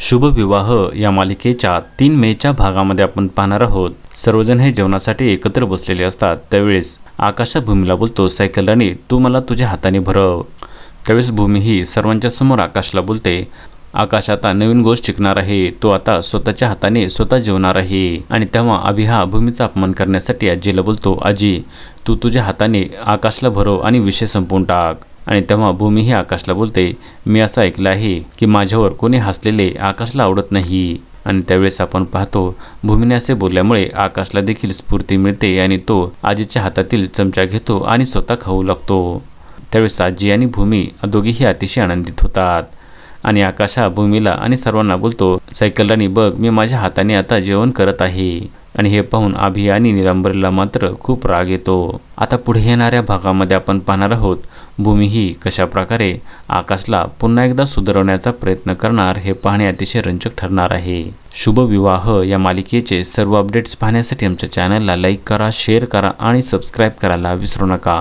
शुभविवाह या मालिकेच्या तीन मेच्या भागामध्ये आपण पाहणार आहोत. सर्वजण हे जेवणासाठी एकत्र बसलेले असतात. त्यावेळेस आकाशा भूमीला बोलतो सायकल राणी तू मला तुझ्या हाताने भरव. त्यावेळेस भूमी ही सर्वांच्या समोर आकाशला बोलते आकाश आता नवीन गोष्ट शिकणार आहे. तो आता स्वतःच्या हाताने स्वतः जेवणार आहे. आणि तेव्हा अभि हा भूमीचा अपमान करण्यासाठी आजीला बोलतो आजी तू तुझ्या हाताने आकाशला भरव आणि विषय संपवून टाक. आणि तेव्हा भूमीही आकाशला बोलते मी असं ऐकलं आहे की माझ्यावर कोणी हसलेले आकाशला आवडत नाही. आणि त्यावेळेस आपण पाहतो भूमीने असे बोलल्यामुळे आकाशला देखील स्फूर्ती मिळते आणि तो आजीच्या हातातील चमचा घेतो आणि स्वतः खाऊ लागतो. त्यावेळेस आजी आणि भूमी दोघीही अतिशय आनंदित होतात. आणि आकाशा भूमीला आणि सर्वांना बोलतो सायकलरानी बघ मी माझ्या हाताने आता जेवण करत आहे. आणि हे पाहून आभी आणि निलांबरीला मात्र खूप राग येतो. आता पुढे येणाऱ्या भागामध्ये आपण पाहणार आहोत भूमी ही कशा प्रकारे आकाशला पुन्हा एकदा सुधारवण्याचा प्रयत्न करणार हे पाहणे अतिशय रंजक ठरणार आहे. शुभ विवाह या मालिकेचे सर्व अपडेट्स पाहण्यासाठी आमच्या चॅनलला लाईक करा शेअर करा आणि सबस्क्राईब करायला विसरू नका.